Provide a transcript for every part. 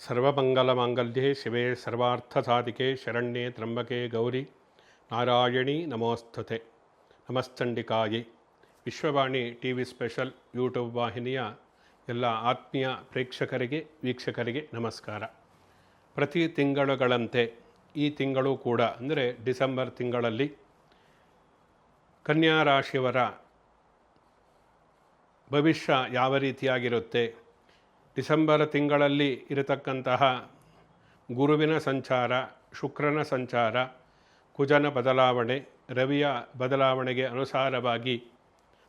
ಸರ್ವಮಂಗಲಮಾಂಗಲ್ಯೆ ಶಿವೆ ಸರ್ವಾರ್ಥಸಾಧಿಕೆ ಶರಣ್ಯೆ ತ್ರಂಬಕೆ ಗೌರಿ ನಾರಾಯಣಿ ನಮೋಸ್ತುತೆ ನಮಸ್ತಂಡಿಕಾಯಿ Vishwavani T V special YouTube ವಾಹಿನಿಯ ಎಲ್ಲ ಆತ್ಮೀಯ ಪ್ರೇಕ್ಷಕರಿಗೆ, ವೀಕ್ಷಕರಿಗೆ ನಮಸ್ಕಾರ. ಪ್ರತಿ ತಿಂಗಳುಗಳಂತೆ ಈ ತಿಂಗಳು ಕೂಡ, ಅಂದರೆ ಡಿಸೆಂಬರ್ ತಿಂಗಳಲ್ಲಿ ಕನ್ಯಾ ರಾಶಿಯವರ ಭವಿಷ್ಯ ಯಾವ ರೀತಿಯಾಗಿರುತ್ತೆ? ಡಿಸೆಂಬರ್ ತಿಂಗಳಲ್ಲಿ ಇರತಕ್ಕಂತಹ ಗುರುವಿನ ಸಂಚಾರ, ಶುಕ್ರನ ಸಂಚಾರ, ಕುಜನ ಬದಲಾವಣೆ, ರವಿಯ ಬದಲಾವಣೆಗೆ ಅನುಸಾರವಾಗಿ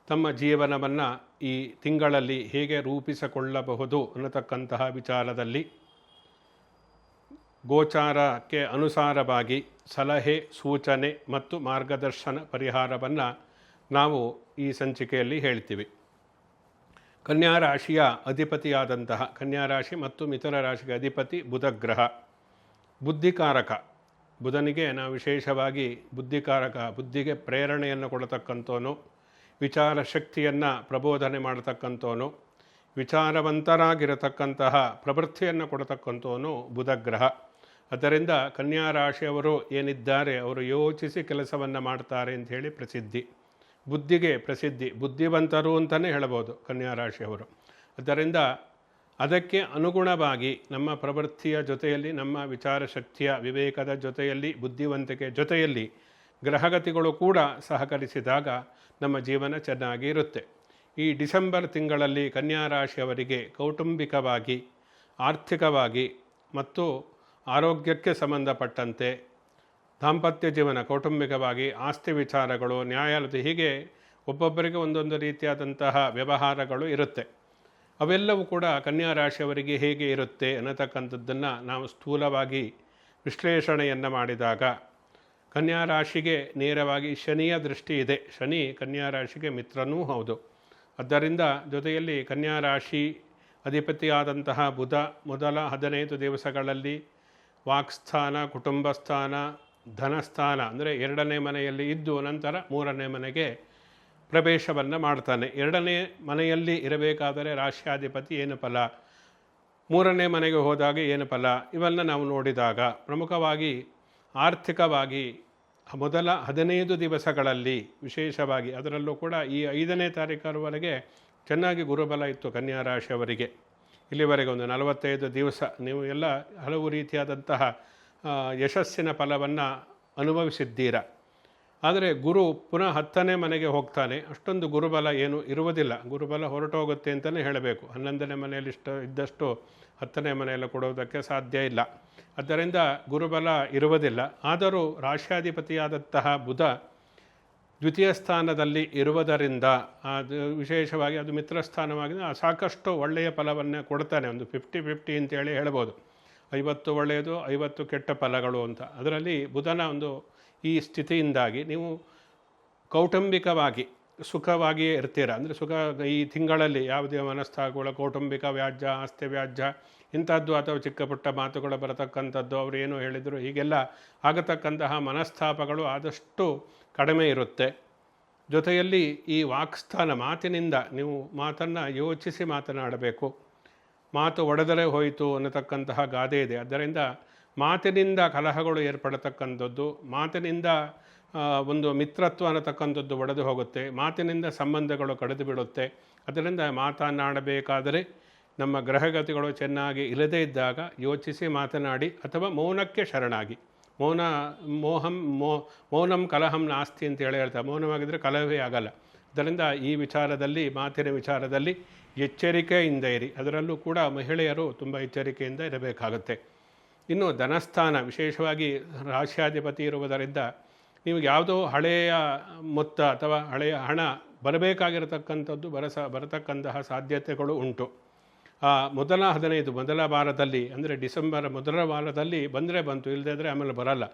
ತಮ್ಮ ಜೀವನವನ್ನು ಈ ತಿಂಗಳಲ್ಲಿ ಹೇಗೆ ರೂಪಿಸಿಕೊಳ್ಳಬಹುದು ಅನ್ನತಕ್ಕಂತಹ ವಿಚಾರದಲ್ಲಿ ಗೋಚಾರಕ್ಕೆ ಅನುಸಾರವಾಗಿ ಸಲಹೆ, ಸೂಚನೆ ಮತ್ತು ಮಾರ್ಗದರ್ಶನ ಪರಿಹಾರವನ್ನು ನಾವು ಈ ಸಂಚಿಕೆಯಲ್ಲಿ ಹೇಳ್ತೀವಿ. ಕನ್ಯಾ ರಾಶಿಯ ಅಧಿಪತಿಯಾದಂತಹ ಕನ್ಯಾ ರಾಶಿ ಮತ್ತು ಮಿಥುನ ರಾಶಿಗೆ ಅಧಿಪತಿ ಬುಧ ಗ್ರಹ ಬುದ್ಧಿಕಾರಕ. ಬುಧನಿಗೆ ನಾವು ವಿಶೇಷವಾಗಿ ಬುದ್ಧಿಕಾರಕ, ಬುದ್ಧಿಗೆ ಪ್ರೇರಣೆಯನ್ನು ಕೊಡತಕ್ಕಂಥವನು, ವಿಚಾರ ಶಕ್ತಿಯನ್ನು ಪ್ರಬೋಧನೆ ಮಾಡತಕ್ಕಂಥವನು, ವಿಚಾರವಂತರಾಗಿರತಕ್ಕಂತಹ ಪ್ರವೃತ್ತಿಯನ್ನು ಕೊಡತಕ್ಕಂಥವನು ಬುಧಗ್ರಹ. ಅದರಿಂದ ಕನ್ಯಾ ರಾಶಿಯವರು ಏನಿದ್ದಾರೆ, ಅವರು ಯೋಚಿಸಿ ಕೆಲಸವನ್ನು ಮಾಡ್ತಾರೆ ಅಂತ ಹೇಳಿ ಪ್ರಸಿದ್ಧಿ. ಬುದ್ಧಿಗೆ ಪ್ರಸಿದ್ಧಿ, ಬುದ್ಧಿವಂತರು ಅಂತಲೇ ಹೇಳಬಹುದು ರಾಶಿಯವರು ಅದರಿಂದ ಅದಕ್ಕೆ ಅನುಗುಣವಾಗಿ ನಮ್ಮ ಪ್ರವೃತ್ತಿಯ ಜೊತೆಯಲ್ಲಿ, ನಮ್ಮ ವಿಚಾರ ಶಕ್ತಿಯ ವಿವೇಕದ ಜೊತೆಯಲ್ಲಿ, ಬುದ್ಧಿವಂತಿಕೆ ಜೊತೆಯಲ್ಲಿ ಗ್ರಹಗತಿಗಳು ಕೂಡ ಸಹಕರಿಸಿದಾಗ ನಮ್ಮ ಜೀವನ ಚೆನ್ನಾಗಿ ಇರುತ್ತೆ. ಈ ಡಿಸೆಂಬರ್ ತಿಂಗಳಲ್ಲಿ ಕನ್ಯಾ ರಾಶಿಯವರಿಗೆ ಕೌಟುಂಬಿಕವಾಗಿ, ಆರ್ಥಿಕವಾಗಿ ಮತ್ತು ಆರೋಗ್ಯಕ್ಕೆ ಸಂಬಂಧಪಟ್ಟಂತೆ ದಾಂಪತ್ಯ ಜೀವನ, ಕೌಟುಂಬಿಕವಾಗಿ ಆಸ್ತಿ ವಿಚಾರಗಳು, ನ್ಯಾಯಾಲಯದ ಹೀಗೆ ಒಬ್ಬೊಬ್ಬರಿಗೆ ಒಂದೊಂದು ರೀತಿಯಾದಂತಹ ವ್ಯವಹಾರಗಳು ಇರುತ್ತೆ. ಅವೆಲ್ಲವೂ ಕೂಡ ಕನ್ಯಾ ರಾಶಿಯವರಿಗೆ ಹೇಗೆ ಇರುತ್ತೆ ಅನ್ನತಕ್ಕಂಥದ್ದನ್ನು ನಾವು ಸ್ಥೂಲವಾಗಿ ವಿಶ್ಲೇಷಣೆಯನ್ನು ಮಾಡಿದಾಗ ಕನ್ಯಾ ರಾಶಿಗೆ ನೇರವಾಗಿ ಶನಿಯ ದೃಷ್ಟಿ ಇದೆ. ಶನಿ ಕನ್ಯಾ ರಾಶಿಗೆ ಮಿತ್ರನೂ ಹೌದು. ಆದ್ದರಿಂದ ಜೊತೆಯಲ್ಲಿ ಕನ್ಯಾ ರಾಶಿ ಅಧಿಪತಿಯಾದಂತಹ ಬುಧ ಮೊದಲ ಹದಿನೈದು ದಿವಸಗಳಲ್ಲಿ ವಾಕ್ಸ್ಥಾನ ಕುಟುಂಬ ಸ್ಥಾನ ಧನಸ್ಥಾನ ಅಂದರೆ ಎರಡನೇ ಮನೆಯಲ್ಲಿ ಇದ್ದು ನಂತರ ಮೂರನೇ ಮನೆಗೆ ಪ್ರವೇಶವನ್ನು ಮಾಡ್ತಾನೆ. ಎರಡನೇ ಮನೆಯಲ್ಲಿ ಇರಬೇಕಾದರೆ ರಾಶ್ಯಾಧಿಪತಿ ಏನು ಫಲ? ಮೂರನೇ ಮನೆಗೆ ಹೋದಾಗ ಏನು ಫಲ? ಇವೆಲ್ಲ ನಾವು ನೋಡಿದಾಗ ಪ್ರಮುಖವಾಗಿ ಆರ್ಥಿಕವಾಗಿ ಮೊದಲ ಹದಿನೈದು ದಿವಸಗಳಲ್ಲಿ ವಿಶೇಷವಾಗಿ ಅದರಲ್ಲೂ ಕೂಡ ಈ ಐದನೇ ತಾರೀಕರವರೆಗೆ ಚೆನ್ನಾಗಿ ಗುರುಬಲ ಇತ್ತು ಕನ್ಯಾ ರಾಶಿಯವರಿಗೆ. ಇಲ್ಲಿವರೆಗೆ ಒಂದು ನಲವತ್ತೈದು ದಿವಸ ನೀವು ಎಲ್ಲ ಹಲವು ರೀತಿಯಾದಂತಹ ಯಶಸ್ಸಿನ ಫಲವನ್ನು ಅನುಭವಿಸಿದ್ದೀರ? ಆದರೆ ಗುರು ಪುನಃ ಹತ್ತನೇ ಮನೆಗೆ ಹೋಗ್ತಾನೆ. ಅಷ್ಟೊಂದು ಗುರುಬಲ ಏನು ಇರುವುದಿಲ್ಲ. ಗುರುಬಲ ಹೊರಟೋಗುತ್ತೆ ಅಂತಲೇ ಹೇಳಬೇಕು. ಹನ್ನೊಂದನೇ ಮನೆಯಲ್ಲಿ ಇಷ್ಟು ಇದ್ದಷ್ಟು ಹತ್ತನೇ ಮನೆಯಲ್ಲಿ ಕೊಡೋದಕ್ಕೆ ಸಾಧ್ಯ ಇಲ್ಲ. ಆದ್ದರಿಂದ ಗುರುಬಲ ಇರುವುದಿಲ್ಲ. ಆದರೂ ರಾಷ್ಟ್ರಾಧಿಪತಿಯಾದಂತಹ ಬುಧ ದ್ವಿತೀಯ ಸ್ಥಾನದಲ್ಲಿ ಇರುವುದರಿಂದ, ಅದು ವಿಶೇಷವಾಗಿ ಅದು ಮಿತ್ರ ಸ್ಥಾನವಾಗಿದೆ ಸಾಕಷ್ಟು ಒಳ್ಳೆಯ ಫಲವನ್ನು ಕೊಡ್ತಾನೆ. ಒಂದು ಫಿಫ್ಟಿ ಫಿಫ್ಟಿ ಅಂತೇಳಿ ಹೇಳ್ಬೋದು. ಐವತ್ತು ಒಳ್ಳೆಯದು, ಐವತ್ತು ಕೆಟ್ಟ ಫಲಗಳು ಅಂತ. ಅದರಲ್ಲಿ ಬುಧನ ಒಂದು ಈ ಸ್ಥಿತಿಯಿಂದಾಗಿ ನೀವು ಕೌಟುಂಬಿಕವಾಗಿ ಸುಖವಾಗಿಯೇ ಇರ್ತೀರ. ಅಂದರೆ ಸುಖ ಈ ತಿಂಗಳಲ್ಲಿ ಯಾವುದೇ ಮನಸ್ತಾಪಗಳು ಕೌಟುಂಬಿಕ ವ್ಯಾಜ್ಯ, ಆಸ್ತಿ ವ್ಯಾಜ್ಯ, ಇಂಥದ್ದು ಅಥವಾ ಚಿಕ್ಕ ಪುಟ್ಟ ಮಾತುಗಳು ಬರತಕ್ಕಂಥದ್ದು ಅವರು ಏನು ಹೇಳಿದರು, ಹೀಗೆಲ್ಲ ಆಗತಕ್ಕಂತಹ ಮನಸ್ತಾಪಗಳು ಆದಷ್ಟು ಕಡಿಮೆ ಇರುತ್ತೆ. ಜೊತೆಯಲ್ಲಿ ಈ ವಾಕ್ಸ್ಥಾನ ಮಾತಿನಿಂದ ನೀವು ಮಾತನ್ನು ಯೋಚಿಸಿ ಮಾತನಾಡಬೇಕು. ಮಾತು ಒಡೆದರೆ ಹೋಯಿತು ಅನ್ನತಕ್ಕಂತಹ ಗಾದೆ ಇದೆ. ಅದರಿಂದ ಮಾತಿನಿಂದ ಕಲಹಗಳು ಏರ್ಪಡತಕ್ಕಂಥದ್ದು, ಮಾತಿನಿಂದ ಒಂದು ಮಿತ್ರತ್ವ ಅನ್ನತಕ್ಕಂಥದ್ದು ಒಡೆದು ಹೋಗುತ್ತೆ, ಮಾತಿನಿಂದ ಸಂಬಂಧಗಳು ಕಡಿದು ಬಿಡುತ್ತೆ ಅದರಿಂದ ಮಾತನಾಡಬೇಕಾದರೆ ನಮ್ಮ ಗ್ರಹಗತಿಗಳು ಚೆನ್ನಾಗಿ ಇಲ್ಲದೇ ಇದ್ದಾಗ ಯೋಚಿಸಿ ಮಾತನಾಡಿ ಅಥವಾ ಮೌನಕ್ಕೆ ಶರಣಾಗಿ. ಮೌನ, ಮೋಹಂ, ಮೋ, ಮೌನಂ ಕಲಹಂ ನಾಸ್ತಿ ಅಂತ ಹೇಳಿ ಹೇಳ್ತಾರೆ. ಮೌನವಾಗಿದ್ದರೆ ಕಲಹವೇ ಆಗಲ್ಲ. ಅದರಿಂದ ಈ ವಿಚಾರದಲ್ಲಿ, ಮಾತಿನ ವಿಚಾರದಲ್ಲಿ ಎಚ್ಚರಿಕೆಯಿಂದ ಇರಿ. ಅದರಲ್ಲೂ ಕೂಡ ಮಹಿಳೆಯರು ತುಂಬ ಎಚ್ಚರಿಕೆಯಿಂದ ಇರಬೇಕಾಗುತ್ತೆ. ಇನ್ನು ಧನಸ್ಥಾನ, ವಿಶೇಷವಾಗಿ ರಾಶ್ಯಾಧಿಪತಿ ಇರುವುದರಿಂದ ನೀವು ಯಾವುದೋ ಹಳೆಯ ಮೊತ್ತ ಅಥವಾ ಹಳೆಯ ಹಣ ಬರಬೇಕಾಗಿರತಕ್ಕಂಥದ್ದು ಬರಸ, ಬರತಕ್ಕಂತಹ ಸಾಧ್ಯತೆಗಳು ಉಂಟು. ಆ ಮೊದಲ ಹದಿನೈದು, ಮೊದಲ ವಾರದಲ್ಲಿ, ಅಂದರೆ ಡಿಸೆಂಬರ್ ಮೊದಲ ವಾರದಲ್ಲಿ ಬಂದರೆ ಬಂತು ಇಲ್ಲದೇ ಆಮೇಲೆ ಬರಲ್ಲ.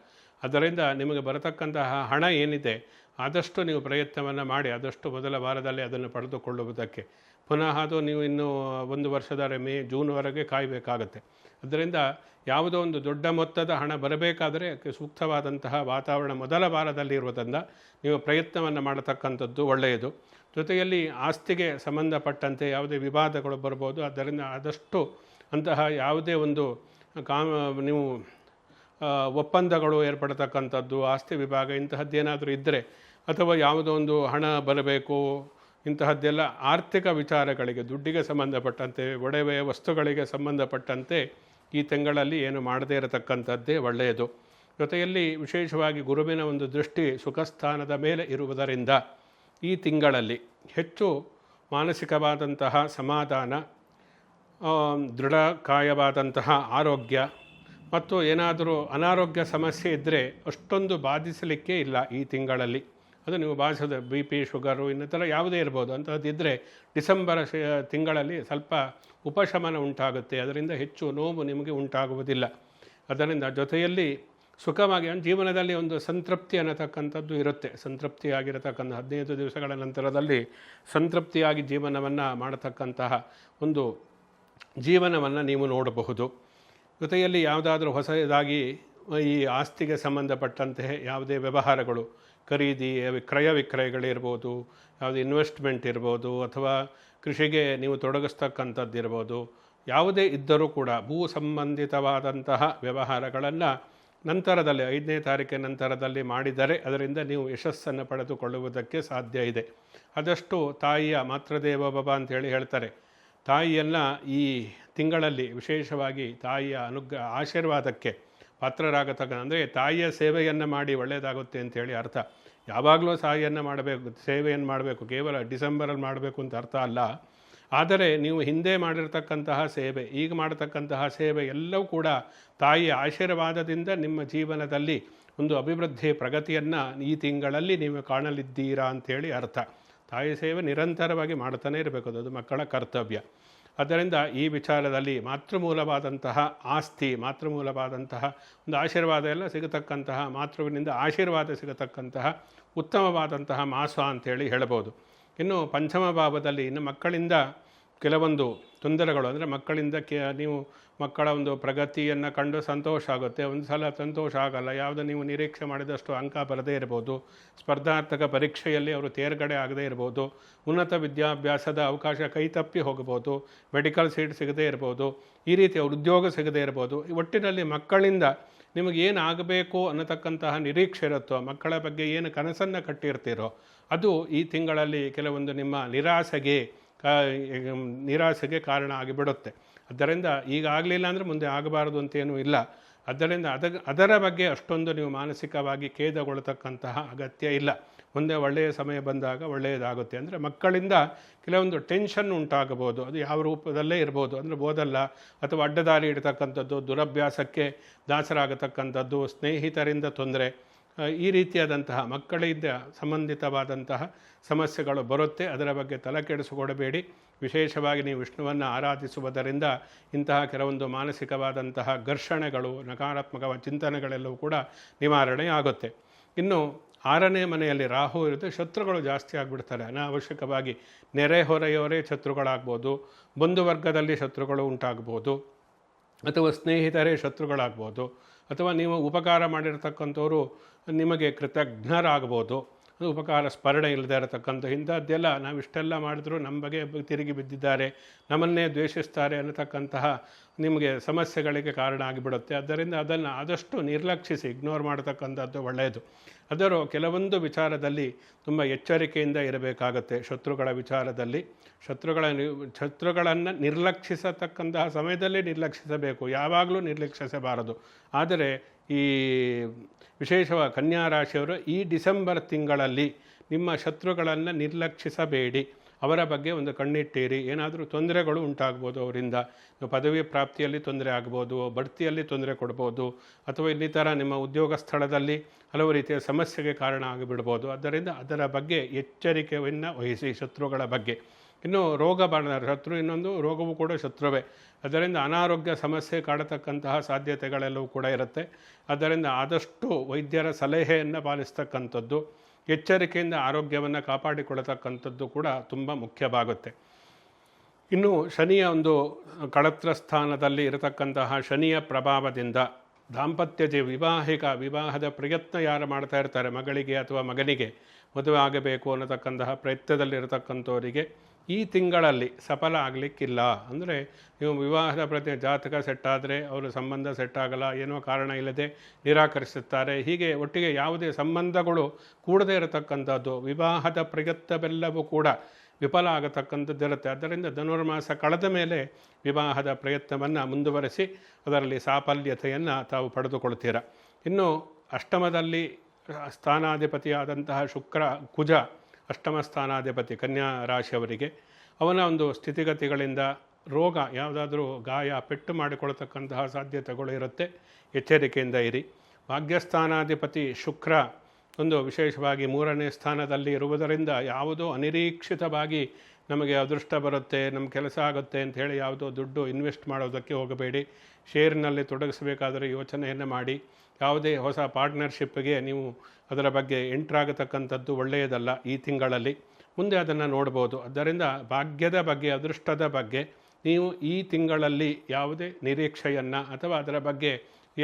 ಅದರಿಂದ ನಿಮಗೆ ಬರತಕ್ಕಂತಹ ಹಣ ಏನಿದೆ ಆದಷ್ಟು ನೀವು ಪ್ರಯತ್ನವನ್ನು ಮಾಡಿ, ಆದಷ್ಟು ಮೊದಲ ವಾರದಲ್ಲಿ ಅದನ್ನು ಪಡೆದುಕೊಳ್ಳುವುದಕ್ಕೆ. ಪುನಃ ಅದು ನೀವು ಇನ್ನೂ ಒಂದು ವರ್ಷದ ಮೇ ಜೂನ್ವರೆಗೆ ಕಾಯಬೇಕಾಗತ್ತೆ. ಅದರಿಂದ ಯಾವುದೋ ಒಂದು ದೊಡ್ಡ ಮೊತ್ತದ ಹಣ ಬರಬೇಕಾದರೆ ಸೂಕ್ತವಾದಂತಹ ವಾತಾವರಣ ಮೊದಲ ವಾರದಲ್ಲಿ ಇರುವುದರಿಂದ ನೀವು ಪ್ರಯತ್ನವನ್ನು ಮಾಡತಕ್ಕಂಥದ್ದು ಒಳ್ಳೆಯದು. ಜೊತೆಯಲ್ಲಿ ಆಸ್ತಿಗೆ ಸಂಬಂಧಪಟ್ಟಂತೆ ಯಾವುದೇ ವಿವಾದಗಳು ಬರ್ಬೋದು. ಅದರಿಂದ ಆದಷ್ಟು ಅಂತಹ ಯಾವುದೇ ಒಂದು ಕಾ ನೀವು ಒಪ್ಪಂದಗಳು ಏರ್ಪಡತಕ್ಕಂಥದ್ದು, ಆಸ್ತಿ ವಿಭಾಗ ಇಂತಹದ್ದೇನಾದರೂ ಇದ್ದರೆ ಅಥವಾ ಯಾವುದೋ ಒಂದು ಹಣ ಬರಬೇಕು, ಇಂತಹದ್ದೆಲ್ಲ ಆರ್ಥಿಕ ವಿಚಾರಗಳಿಗೆ, ದುಡ್ಡಿಗೆ ಸಂಬಂಧಪಟ್ಟಂತೆ, ಒಡವೆ ವಸ್ತುಗಳಿಗೆ ಸಂಬಂಧಪಟ್ಟಂತೆ ಈ ತಿಂಗಳಲ್ಲಿ ಏನು ಮಾಡದೇ ಇರತಕ್ಕಂಥದ್ದೇ ಒಳ್ಳೆಯದು. ಜೊತೆಯಲ್ಲಿ ವಿಶೇಷವಾಗಿ ಗುರುವಿನ ಒಂದು ದೃಷ್ಟಿ ಸುಖಸ್ಥಾನದ ಮೇಲೆ ಇರುವುದರಿಂದ ಈ ತಿಂಗಳಲ್ಲಿ ಹೆಚ್ಚು ಮಾನಸಿಕವಾದಂತಹ ಸಮಾಧಾನ ದೃಢಕಾಯವಾದಂತಹ ಆರೋಗ್ಯ ಮತ್ತು ಏನಾದರೂ ಅನಾರೋಗ್ಯ ಸಮಸ್ಯೆ ಇದ್ದರೆ ಅಷ್ಟೊಂದು ಬಾಧಿಸಲಿಕ್ಕೆ ಇಲ್ಲ ಈ ತಿಂಗಳಲ್ಲಿ. ಅದು ನೀವು ಬಾಧಿಸೋದು ಬಿ ಪಿ ಶುಗರು ಇನ್ನಿತರ ಯಾವುದೇ ಇರ್ಬೋದು ಅಂಥದ್ದಿದ್ದರೆ ಡಿಸೆಂಬರ್ ತಿಂಗಳಲ್ಲಿ ಸ್ವಲ್ಪ ಉಪಶಮನ ಉಂಟಾಗುತ್ತೆ. ಅದರಿಂದ ಹೆಚ್ಚು ನೋವು ನಿಮಗೆ ಉಂಟಾಗುವುದಿಲ್ಲ. ಅದರಿಂದ ಜೊತೆಯಲ್ಲಿ ಸುಖವಾಗಿ ಜೀವನದಲ್ಲಿ ಒಂದು ಸಂತೃಪ್ತಿ ಅನ್ನತಕ್ಕಂಥದ್ದು ಇರುತ್ತೆ. ಸಂತೃಪ್ತಿಯಾಗಿರತಕ್ಕಂಥ ಹದಿನೈದು ದಿವಸಗಳ ನಂತರದಲ್ಲಿ ಸಂತೃಪ್ತಿಯಾಗಿ ಜೀವನವನ್ನು ಮಾಡತಕ್ಕಂತಹ ಒಂದು ಜೀವನವನ್ನು ನೀವು ನೋಡಬಹುದು. ಜೊತೆಯಲ್ಲಿ ಯಾವುದಾದ್ರೂ ಹೊಸದಾಗಿ ಈ ಆಸ್ತಿಗೆ ಸಂಬಂಧಪಟ್ಟಂತೆ ಯಾವುದೇ ವ್ಯವಹಾರಗಳು ಖರೀದಿ ಕ್ರಯ ವಿಕ್ರಯಗಳಿರ್ಬೋದು, ಯಾವುದೇ ಇನ್ವೆಸ್ಟ್ಮೆಂಟ್ ಇರ್ಬೋದು, ಅಥವಾ ಕೃಷಿಗೆ ನೀವು ತೊಡಗಿಸ್ತಕ್ಕಂಥದ್ದಿರ್ಬೋದು ಯಾವುದೇ ಇದ್ದರೂ ಕೂಡ ಭೂ ಸಂಬಂಧಿತವಾದಂತಹ ವ್ಯವಹಾರಗಳನ್ನು ನಂತರದಲ್ಲಿ, ಐದನೇ ತಾರೀಕಿನ ನಂತರದಲ್ಲಿ ಮಾಡಿದರೆ ಅದರಿಂದ ನೀವು ಯಶಸ್ಸನ್ನು ಪಡೆದುಕೊಳ್ಳುವುದಕ್ಕೆ ಸಾಧ್ಯ ಇದೆ. ಆದಷ್ಟು ತಾಯಿಯ ಮಾತೃದೇವ ಬಾಬಾ ಅಂತೇಳಿ ಹೇಳ್ತಾರೆ, ತಾಯಿಯನ್ನು ಈ ತಿಂಗಳಲ್ಲಿ ವಿಶೇಷವಾಗಿ ತಾಯಿಯ ಅನುಗ್ರಹ, ಆಶೀರ್ವಾದಕ್ಕೆ ಪಾತ್ರರಾಗತಕ್ಕ ಅಂದರೆ ತಾಯಿಯ ಸೇವೆಯನ್ನು ಮಾಡಿ ಒಳ್ಳೆಯದಾಗುತ್ತೆ ಅಂತೇಳಿ ಅರ್ಥ. ಯಾವಾಗಲೂ ಸಹಾಯನ್ನು ಮಾಡಬೇಕು, ಸೇವೆಯನ್ನು ಮಾಡಬೇಕು, ಕೇವಲ ಡಿಸೆಂಬರಲ್ಲಿ ಮಾಡಬೇಕು ಅಂತ ಅರ್ಥ ಅಲ್ಲ. ಆದರೆ ನೀವು ಹಿಂದೆ ಮಾಡಿರ್ತಕ್ಕಂತಹ ಸೇವೆ, ಈಗ ಮಾಡತಕ್ಕಂತಹ ಸೇವೆ ಎಲ್ಲವೂ ಕೂಡ ತಾಯಿಯ ಆಶೀರ್ವಾದದಿಂದ ನಿಮ್ಮ ಜೀವನದಲ್ಲಿ ಒಂದು ಅಭಿವೃದ್ಧಿ ಪ್ರಗತಿಯನ್ನು ಈ ತಿಂಗಳಲ್ಲಿ ನೀವು ಕಾಣಲಿದ್ದೀರಾ ಅಂಥೇಳಿ ಅರ್ಥ. ತಾಯಿ ಸೇವೆ ನಿರಂತರವಾಗಿ ಮಾಡ್ತಾನೆ ಇರಬೇಕು, ಅದು ಮಕ್ಕಳ ಕರ್ತವ್ಯ. ಅದರಿಂದ ಈ ವಿಚಾರದಲ್ಲಿ ಮಾತೃಮೂಲವಾದಂತಹ ಆಸ್ತಿ, ಮಾತೃಮೂಲವಾದಂತಹ ಒಂದು ಆಶೀರ್ವಾದ ಎಲ್ಲ ಸಿಗತಕ್ಕಂತಹ, ಮಾತೃವಿನಿಂದ ಆಶೀರ್ವಾದ ಸಿಗತಕ್ಕಂತಹ ಉತ್ತಮವಾದಂತಹ ಮಾಸ ಅಂತೇಳಿ ಹೇಳ್ಬೋದು ಇನ್ನು ಪಂಚಮ ಭಾವದಲ್ಲಿ ಇನ್ನು ಮಕ್ಕಳಿಂದ ಕೆಲವೊಂದು ತೊಂದರೆಗಳು, ಅಂದರೆ ಮಕ್ಕಳಿಂದ ಕೆ, ನೀವು ಮಕ್ಕಳ ಒಂದು ಪ್ರಗತಿಯನ್ನು ಕಂಡು ಸಂತೋಷ ಆಗುತ್ತೆ. ಒಂದು ಸಲ ಸಂತೋಷ ಆಗಲ್ಲ. ಯಾವುದು ನೀವು ನಿರೀಕ್ಷೆ ಮಾಡಿದಷ್ಟು ಅಂಕ ಬರದೇ ಇರ್ಬೋದು. ಸ್ಪರ್ಧಾತ್ಮಕ ಪರೀಕ್ಷೆಯಲ್ಲಿ ಅವರು ತೇರ್ಗಡೆ ಆಗದೇ ಇರ್ಬೋದು. ಉನ್ನತ ವಿದ್ಯಾಭ್ಯಾಸದ ಅವಕಾಶ ಕೈ ತಪ್ಪಿ ಹೋಗ್ಬೋದು ಮೆಡಿಕಲ್ ಸೀಟ್ ಸಿಗದೇ ಇರ್ಬೋದು. ಈ ರೀತಿ ರೀತಿಯ ಉದ್ಯೋಗ ಸಿಗದೇ ಇರ್ಬೋದು. ಒಟ್ಟಿನಲ್ಲಿ ಮಕ್ಕಳಿಂದ ನಿಮಗೆ ಏನು ಆಗಬೇಕು ಅನ್ನತಕ್ಕಂತಹ ನಿರೀಕ್ಷೆ ಇರುತ್ತೋ, ಮಕ್ಕಳ ಬಗ್ಗೆ ಏನು ಕನಸನ್ನು ಕಟ್ಟಿರ್ತೀರೋ, ಅದು ಈ ತಿಂಗಳಲ್ಲಿ ಕೆಲವೊಂದು ನಿಮ್ಮ ನಿರಾಸೆಗೆ ನಿರಾಸೆಗೆ ಕಾರಣ ಆಗಿಬಿಡುತ್ತೆ. ಆದ್ದರಿಂದ ಈಗ ಆಗಲಿಲ್ಲ ಅಂದರೆ ಮುಂದೆ ಆಗಬಾರದು ಅಂತೇನೂ ಇಲ್ಲ. ಆದ್ದರಿಂದ ಅದ, ಅದರ ಬಗ್ಗೆ ಅಷ್ಟೊಂದು ನೀವು ಮಾನಸಿಕವಾಗಿ ಖೇದಗೊಳ್ತಕ್ಕಂತಹ ಅಗತ್ಯ ಇಲ್ಲ. ಮುಂದೆ ಒಳ್ಳೆಯ ಸಮಯ ಬಂದಾಗ ಒಳ್ಳೆಯದಾಗುತ್ತೆ. ಅಂದರೆ ಮಕ್ಕಳಿಂದ ಕೆಲವೊಂದು ಟೆನ್ಷನ್ ಉಂಟಾಗಬಹುದು. ಅದು ಯಾವ ರೂಪದಲ್ಲೇ ಇರ್ಬೋದು. ಅಂದರೆ ಓದಲ್ಲ ಅಥವಾ ಅಡ್ಡದಾರಿ ಇಡ್ತಕ್ಕಂಥದ್ದು ದುರಭ್ಯಾಸಕ್ಕೆ ದಾಸರಾಗತಕ್ಕಂಥದ್ದು, ಸ್ನೇಹಿತರಿಂದ ತೊಂದರೆ. ಈ ರೀತಿಯಾದಂತಹ ಮಕ್ಕಳಿಂದ ಸಂಬಂಧಿತವಾದಂತಹ ಸಮಸ್ಯೆಗಳು ಬರುತ್ತೆ. ಅದರ ಬಗ್ಗೆ ತಲೆ ಕೆಡಿಸಿಕೊಡಬೇಡಿ. ವಿಶೇಷವಾಗಿ ನೀವು ವಿಷ್ಣುವನ್ನು ಆರಾಧಿಸುವುದರಿಂದ ಇಂತಹ ಕೆಲವೊಂದು ಮಾನಸಿಕವಾದಂತಹ ಘರ್ಷಣೆಗಳು ನಕಾರಾತ್ಮಕ ಚಿಂತನೆಗಳೆಲ್ಲವೂ ಕೂಡ ನಿವಾರಣೆ ಆಗುತ್ತೆ ಇನ್ನು ಆರನೇ ಮನೆಯಲ್ಲಿ ರಾಹು ಇರುತ್ತೆ. ಶತ್ರುಗಳು ಜಾಸ್ತಿ ಆಗಿಬಿಡ್ತಾರೆ. ಅನಾವಶ್ಯಕವಾಗಿ ನೆರೆಹೊರೆಯವರೇ ಶತ್ರುಗಳಾಗ್ಬೋದು. ಬಂಧುವರ್ಗದಲ್ಲಿ ಶತ್ರುಗಳು ಉಂಟಾಗ್ಬೋದು. ಅಥವಾ ಸ್ನೇಹಿತರೇ ಶತ್ರುಗಳಾಗ್ಬೋದು. ಅಥವಾ ನೀವು ಉಪಕಾರ ಮಾಡಿರ್ತಕ್ಕಂಥವ್ರು ನಿಮಗೆ ಕೃತಜ್ಞರಾಗ್ಬೋದು ಉಪಕಾರ, ಸ್ಮರಣೆ ಇಲ್ಲದೆ ಇರತಕ್ಕಂಥ ಇಂಥದ್ದೆಲ್ಲ ನಾವು ಇಷ್ಟೆಲ್ಲ ಮಾಡಿದ್ರು ನಮ್ಮ ಬಗ್ಗೆ ತಿರುಗಿ ಬಿದ್ದಿದ್ದಾರೆ, ನಮ್ಮನ್ನೇ ದ್ವೇಷಿಸ್ತಾರೆ ಅನ್ನತಕ್ಕಂತಹ ನಿಮಗೆ ಸಮಸ್ಯೆಗಳಿಗೆ ಕಾರಣ ಆಗಿಬಿಡುತ್ತೆ. ಆದ್ದರಿಂದ ಅದನ್ನು ಆದಷ್ಟು ನಿರ್ಲಕ್ಷಿಸಿ ಇಗ್ನೋರ್ ಮಾಡತಕ್ಕಂಥದ್ದು ಒಳ್ಳೆಯದು. ಅದರ ಕೆಲವೊಂದು ವಿಚಾರದಲ್ಲಿ ತುಂಬ ಎಚ್ಚರಿಕೆಯಿಂದ ಇರಬೇಕಾಗತ್ತೆ ಶತ್ರುಗಳ ವಿಚಾರದಲ್ಲಿ. ಶತ್ರುಗಳ ಶತ್ರುಗಳನ್ನು ನಿರ್ಲಕ್ಷಿಸತಕ್ಕಂತಹ ಸಮಯದಲ್ಲಿ ನಿರ್ಲಕ್ಷಿಸಬೇಕು. ಯಾವಾಗಲೂ ನಿರ್ಲಕ್ಷಿಸಬಾರದು. ಆದರೆ ಈ ವಿಶೇಷವ ಕನ್ಯಾ ರಾಶಿಯವರು ಈ ಡಿಸೆಂಬರ್ ತಿಂಗಳಲ್ಲಿ ನಿಮ್ಮ ಶತ್ರುಗಳನ್ನು ನಿರ್ಲಕ್ಷಿಸಬೇಡಿ. ಅವರ ಬಗ್ಗೆ ಒಂದು ಕಣ್ಣಿಟ್ಟಿರಿ. ಏನಾದರೂ ತೊಂದರೆಗಳು ಉಂಟಾಗ್ಬೋದು ಅವರಿಂದ. ಪದವಿ ಪ್ರಾಪ್ತಿಯಲ್ಲಿ ತೊಂದರೆ ಆಗ್ಬೋದು, ಬಡ್ತಿಯಲ್ಲಿ ತೊಂದರೆ ಕೊಡ್ಬೋದು, ಅಥವಾ ಇನ್ನಿತರ ನಿಮ್ಮ ಉದ್ಯೋಗ ಸ್ಥಳದಲ್ಲಿ ಹಲವು ರೀತಿಯ ಸಮಸ್ಯೆಗೆ ಕಾರಣ ಆಗಿಬಿಡ್ಬೋದು. ಆದ್ದರಿಂದ ಅದರ ಬಗ್ಗೆ ಎಚ್ಚರಿಕೆಯನ್ನು ವಹಿಸಿ ಶತ್ರುಗಳ ಬಗ್ಗೆ. ಇನ್ನು ರೋಗ ಬಾಣ ಶತ್ರು ಇನ್ನೊಂದು, ರೋಗವು ಕೂಡ ಶತ್ರುವೇ. ಅದರಿಂದ ಅನಾರೋಗ್ಯ ಸಮಸ್ಯೆ ಕಾಡತಕ್ಕಂತಹ ಸಾಧ್ಯತೆಗಳೆಲ್ಲವೂ ಕೂಡ ಇರುತ್ತೆ. ಅದರಿಂದ ಆದಷ್ಟು ವೈದ್ಯರ ಸಲಹೆಯನ್ನು ಪಾಲಿಸ್ತಕ್ಕಂಥದ್ದು, ಎಚ್ಚರಿಕೆಯಿಂದ ಆರೋಗ್ಯವನ್ನು ಕಾಪಾಡಿಕೊಳ್ಳತಕ್ಕಂಥದ್ದು ಕೂಡ ತುಂಬ ಮುಖ್ಯವಾಗುತ್ತೆ. ಇನ್ನು ಶನಿಯ ಒಂದು ಕಳತ್ರ ಸ್ಥಾನದಲ್ಲಿ ಇರತಕ್ಕಂತಹ ಶನಿಯ ಪ್ರಭಾವದಿಂದ ದಾಂಪತ್ಯ ಜೀವ ವಿವಾಹಿಕ, ವಿವಾಹದ ಪ್ರಯತ್ನ ಯಾರು ಮಾಡ್ತಾ ಇರ್ತಾರೆ? ಮಗಳಿಗೆ ಅಥವಾ ಮಗನಿಗೆ ಮದುವೆ ಆಗಬೇಕು ಅನ್ನತಕ್ಕಂತಹ ಪ್ರಯತ್ನದಲ್ಲಿರತಕ್ಕಂಥವರಿಗೆ ಈ ತಿಂಗಳಲ್ಲಿ ಸಫಲ ಆಗಲಿಕ್ಕಿಲ್ಲ. ಅಂದರೆ ನೀವು ವಿವಾಹದ ಪ್ರತಿ ಜಾತಕ ಸೆಟ್ ಆದರೆ ಅವರು ಸಂಬಂಧ ಸೆಟ್ ಆಗಲ್ಲ, ಏನೋ ಕಾರಣ ಇಲ್ಲದೆ ನಿರಾಕರಿಸುತ್ತಾರೆ. ಹೀಗೆ ಒಟ್ಟಿಗೆ ಯಾವುದೇ ಸಂಬಂಧಗಳು ಕೂಡದೇ ಇರತಕ್ಕಂಥದ್ದು, ವಿವಾಹದ ಪ್ರಯತ್ನವೆಲ್ಲವೂ ಕೂಡ ವಿಫಲ ಆಗತಕ್ಕಂಥದ್ದು ಇರುತ್ತೆ. ಆದ್ದರಿಂದ ಧನುರ್ಮಾಸ ಕಳೆದ ಮೇಲೆ ವಿವಾಹದ ಪ್ರಯತ್ನವನ್ನು ಮುಂದುವರೆಸಿ ಅದರಲ್ಲಿ ಸಾಫಲ್ಯತೆಯನ್ನು ತಾವು ಪಡೆದುಕೊಳ್ತೀರ. ಇನ್ನು ಅಷ್ಟಮದಲ್ಲಿ ಸ್ಥಾನಾಧಿಪತಿಯಾದಂತಹ ಶುಕ್ರ, ಕುಜ ಅಷ್ಟಮ ಸ್ಥಾನಾಧಿಪತಿ ಕನ್ಯಾ ರಾಶಿಯವರಿಗೆ ಅವನ ಒಂದು ಸ್ಥಿತಿಗತಿಗಳಿಂದ ರೋಗ, ಯಾವುದಾದ್ರೂ ಗಾಯ, ಪೆಟ್ಟು ಮಾಡಿಕೊಳ್ತಕ್ಕಂತಹ ಸಾಧ್ಯತೆಗಳು ಇರುತ್ತೆ. ಎಚ್ಚರಿಕೆಯಿಂದ ಇರಿ. ಭಾಗ್ಯಸ್ಥಾನಾಧಿಪತಿ ಶುಕ್ರ ಒಂದು ವಿಶೇಷವಾಗಿ ಮೂರನೇ ಸ್ಥಾನದಲ್ಲಿ ಇರುವುದರಿಂದ ಯಾವುದೋ ಅನಿರೀಕ್ಷಿತವಾಗಿ ನಮಗೆ ಅದೃಷ್ಟ ಬರುತ್ತೆ ನಮ್ಮ ಕೆಲಸ ಆಗುತ್ತೆ ಅಂತ ಹೇಳಿ ಯಾವುದೋ ದುಡ್ಡು ಇನ್ವೆಸ್ಟ್ ಮಾಡೋದಕ್ಕೆ ಹೋಗಬೇಡಿ. ಶೇರ್ನಲ್ಲಿ ತೊಡಗಿಸಬೇಕಾದರೆ ಯೋಚನೆಯನ್ನು ಮಾಡಿ. ಯಾವುದೇ ಹೊಸ ಪಾರ್ಟ್ನರ್ಶಿಪ್ಗೆ ನೀವು ಅದರ ಬಗ್ಗೆ ಎಂಟ್ರಾಗತಕ್ಕಂಥದ್ದು ಒಳ್ಳೆಯದಲ್ಲ ಈ ತಿಂಗಳಲ್ಲಿ. ಮುಂದೆ ಅದನ್ನು ನೋಡ್ಬೋದು. ಆದ್ದರಿಂದ ಭಾಗ್ಯದ ಬಗ್ಗೆ, ಅದೃಷ್ಟದ ಬಗ್ಗೆ ನೀವು ಈ ತಿಂಗಳಲ್ಲಿ ಯಾವುದೇ ನಿರೀಕ್ಷೆಯನ್ನು ಅಥವಾ ಅದರ ಬಗ್ಗೆ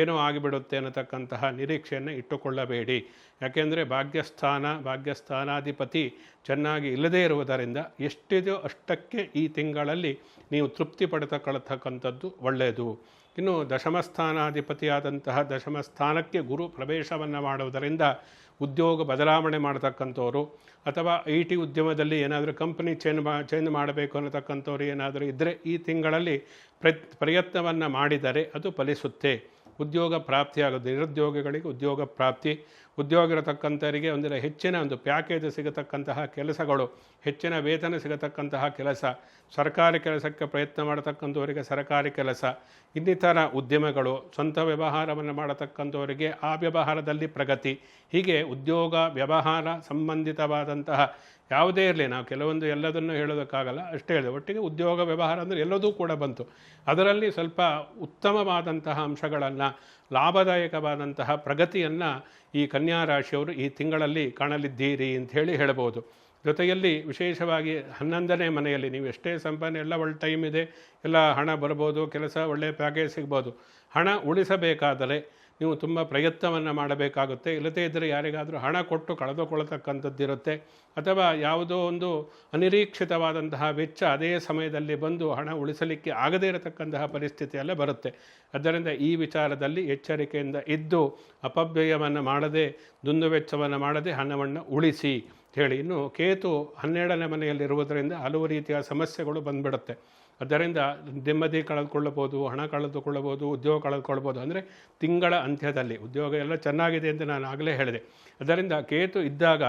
ಏನೋ ಆಗಿಬಿಡುತ್ತೆ ಅನ್ನತಕ್ಕಂತಹ ನಿರೀಕ್ಷೆಯನ್ನು ಇಟ್ಟುಕೊಳ್ಳಬೇಡಿ. ಯಾಕೆಂದರೆ ಭಾಗ್ಯಸ್ಥಾನ, ಭಾಗ್ಯಸ್ಥಾನಾಧಿಪತಿ ಚೆನ್ನಾಗಿ ಇಲ್ಲದೇ ಇರುವುದರಿಂದ ಎಷ್ಟಿದೆಯೋ ಅಷ್ಟಕ್ಕೆ ಈ ತಿಂಗಳಲ್ಲಿ ನೀವು ತೃಪ್ತಿ ಪಡೆತಕ್ಕಂಥದ್ದು ಒಳ್ಳೆಯದು. ಇನ್ನು ದಶಮಸ್ಥಾನಾಧಿಪತಿಯಾದಂತಹ ದಶಮಸ್ಥಾನಕ್ಕೆ ಗುರು ಪ್ರವೇಶವನ್ನು ಮಾಡುವುದರಿಂದ ಉದ್ಯೋಗ ಬದಲಾವಣೆ ಮಾಡತಕ್ಕಂಥವ್ರು ಅಥವಾ ಐ ಟಿ ಉದ್ಯಮದಲ್ಲಿ ಏನಾದರೂ ಕಂಪನಿ ಚೇಂಜ್ ಮಾ, ಚೇಂಜ್ ಮಾಡಬೇಕು ಅನ್ನತಕ್ಕಂಥವ್ರು ಏನಾದರೂ ಇದ್ದರೆ ಈ ತಿಂಗಳಲ್ಲಿ ಪ್ರ ಪ್ರಯತ್ನವನ್ನು ಮಾಡಿದರೆ ಅದು ಫಲಿಸುತ್ತೆ. ಉದ್ಯೋಗ ಪ್ರಾಪ್ತಿಯಾಗೋದು ನಿರುದ್ಯೋಗಿಗಳಿಗೆ ಉದ್ಯೋಗ ಪ್ರಾಪ್ತಿ ಉದ್ಯೋಗ ಇರತಕ್ಕಂಥವರಿಗೆ ಒಂದಿನ ಹೆಚ್ಚಿನ ಒಂದು ಪ್ಯಾಕೇಜ್ ಸಿಗತಕ್ಕಂತಹ ಕೆಲಸಗಳು, ಹೆಚ್ಚಿನ ವೇತನ ಸಿಗತಕ್ಕಂತಹ ಕೆಲಸ, ಸರ್ಕಾರಿ ಕೆಲಸಕ್ಕೆ ಪ್ರಯತ್ನ ಮಾಡತಕ್ಕಂಥವರಿಗೆ ಸರ್ಕಾರಿ ಕೆಲಸ, ಇನ್ನಿತರ ಉದ್ಯಮಗಳು, ಸ್ವಂತ ವ್ಯವಹಾರವನ್ನು ಮಾಡತಕ್ಕಂಥವರಿಗೆ ಆ ವ್ಯವಹಾರದಲ್ಲಿ ಪ್ರಗತಿ. ಹೀಗೆ ಉದ್ಯೋಗ, ವ್ಯವಹಾರ ಸಂಬಂಧಿತವಾದಂತಹ ಯಾವುದೇ ಇರಲಿ, ನಾವು ಕೆಲವೊಂದು ಎಲ್ಲದನ್ನು ಹೇಳೋದಕ್ಕಾಗಲ್ಲ, ಅಷ್ಟೇ ಹೇಳಿದೆ, ಒಟ್ಟಿಗೆ ಉದ್ಯೋಗ, ವ್ಯವಹಾರ ಅಂದರೆ ಎಲ್ಲದೂ ಕೂಡ ಬಂತು. ಅದರಲ್ಲಿ ಸ್ವಲ್ಪ ಉತ್ತಮವಾದಂತಹ ಅಂಶಗಳನ್ನು, ಲಾಭದಾಯಕವಾದಂತಹ ಪ್ರಗತಿಯನ್ನು ಈ ಕನ್ಯಾ ರಾಶಿಯವರು ಈ ತಿಂಗಳಲ್ಲಿ ಕಾಣಲಿದ್ದೀರಿ ಅಂತ ಹೇಳಿ ಹೇಳ್ಬೋದು ಜೊತೆಯಲ್ಲಿ ವಿಶೇಷವಾಗಿ ಹನ್ನೊಂದನೇ ಮನೆಯಲ್ಲಿ ನೀವು ಎಷ್ಟೇ ಸಂಪಾದನೆ, ಎಲ್ಲ ಒಳ್ಳೆ ಟೈಮ್ ಇದೆ, ಎಲ್ಲ ಹಣ ಬರ್ಬೋದು, ಕೆಲಸ ಒಳ್ಳೆಯ ಪ್ಯಾಕೇಜ್ ಸಿಗ್ಬೋದು. ಹಣ ಉಳಿಸಬೇಕಾದರೆ ನೀವು ತುಂಬ ಪ್ರಯತ್ನವನ್ನು ಮಾಡಬೇಕಾಗುತ್ತೆ. ಇಲ್ಲದೇ ಇದ್ದರೆ ಯಾರಿಗಾದರೂ ಹಣ ಕೊಟ್ಟು ಕಳೆದುಕೊಳ್ಳತಕ್ಕಂಥದ್ದಿರುತ್ತೆ. ಅಥವಾ ಯಾವುದೋ ಒಂದು ಅನಿರೀಕ್ಷಿತವಾದಂತಹ ವೆಚ್ಚ ಅದೇ ಸಮಯದಲ್ಲಿ ಬಂದು ಹಣ ಉಳಿಸಲಿಕ್ಕೆ ಆಗದೇ ಇರತಕ್ಕಂತಹ ಪರಿಸ್ಥಿತಿಯೆಲ್ಲ ಬರುತ್ತೆ. ಆದ್ದರಿಂದ ಈ ವಿಚಾರದಲ್ಲಿ ಎಚ್ಚರಿಕೆಯಿಂದ ಇದ್ದು ಅಪವ್ಯಯವನ್ನು ಮಾಡದೆ ದುಂದುವೆಚ್ಚವನ್ನು ಮಾಡದೆ ಹಣವನ್ನು ಉಳಿಸಿ ಹೇಳಿ. ಇನ್ನು ಕೇತು ಹನ್ನೆರಡನೇ ಮನೆಯಲ್ಲಿರುವುದರಿಂದ ಹಲವು ರೀತಿಯ ಸಮಸ್ಯೆಗಳು ಬಂದ್ಬಿಡುತ್ತೆ. ಅದರಿಂದ ನೆಮ್ಮದಿ ಕಳೆದುಕೊಳ್ಳಬಹುದು, ಹಣ ಕಳೆದುಕೊಳ್ಳಬಹುದು, ಉದ್ಯೋಗ ಕಳೆದುಕೊಳ್ಬೋದು ಅಂದರೆ ತಿಂಗಳ ಅಂತ್ಯದಲ್ಲಿ. ಉದ್ಯೋಗ ಎಲ್ಲ ಚೆನ್ನಾಗಿದೆ ಅಂತ ನಾನು ಆಗಲೇ ಹೇಳಿದೆ. ಅದರಿಂದ ಕೇತು ಇದ್ದಾಗ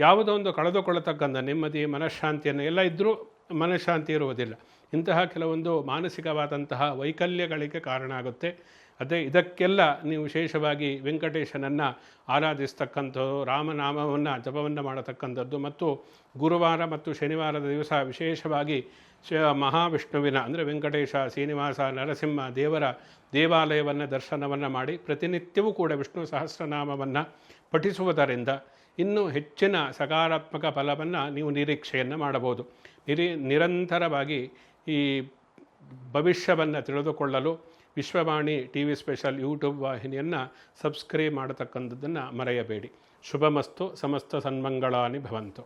ಯಾವುದೋ ಒಂದು ಕಳೆದುಕೊಳ್ಳತಕ್ಕಂಥ ನೆಮ್ಮದಿ, ಮನಃಶಾಂತಿಯನ್ನು ಎಲ್ಲ ಇದ್ದರೂ ಮನಃಶಾಂತಿ ಇರುವುದಿಲ್ಲ. ಇಂತಹ ಕೆಲವೊಂದು ಮಾನಸಿಕವಾದಂತಹ ವೈಕಲ್ಯಗಳಿಗೆ ಕಾರಣ ಆಗುತ್ತೆ. ಅದೇ ಇದಕ್ಕೆಲ್ಲ ನೀವು ವಿಶೇಷವಾಗಿ ವೆಂಕಟೇಶನನ್ನು ಆರಾಧಿಸ್ತಕ್ಕಂಥದ್ದು, ರಾಮನಾಮವನ್ನು ಜಪವನ್ನು ಮಾಡತಕ್ಕಂಥದ್ದು ಮತ್ತು ಗುರುವಾರ ಮತ್ತು ಶನಿವಾರದ ದಿವಸ ವಿಶೇಷವಾಗಿ ಶ, ಮಹಾವಿಷ್ಣುವಿನ ಅಂದರೆ ವೆಂಕಟೇಶ ಶ್ರೀನಿವಾಸ ನರಸಿಂಹ ದೇವರ ದೇವಾಲಯವನ್ನು ದರ್ಶನವನ್ನು ಮಾಡಿ ಪ್ರತಿನಿತ್ಯವೂ ಕೂಡ ವಿಷ್ಣು ಸಹಸ್ರನಾಮವನ್ನು ಪಠಿಸುವುದರಿಂದ ಇನ್ನೂ ಹೆಚ್ಚಿನ ಸಕಾರಾತ್ಮಕ ಫಲವನ್ನು ನೀವು ನಿರೀಕ್ಷೆಯನ್ನು ಮಾಡಬಹುದು. ನಿರಿ, ನಿರಂತರವಾಗಿ ಈ ಭವಿಷ್ಯವನ್ನು ತಿಳಿದುಕೊಳ್ಳಲು Vishwavani T V special YouTube ವಾಹಿನಿಯನ್ನು subscribe ಮಾಡತಕ್ಕಂಥದ್ದನ್ನು ಮರೆಯಬೇಡಿ. ಶುಭಮಸ್ತು ಸಮಸ್ತ ಸನ್ಮಂಗಳಾನಿ ಭವಂತು.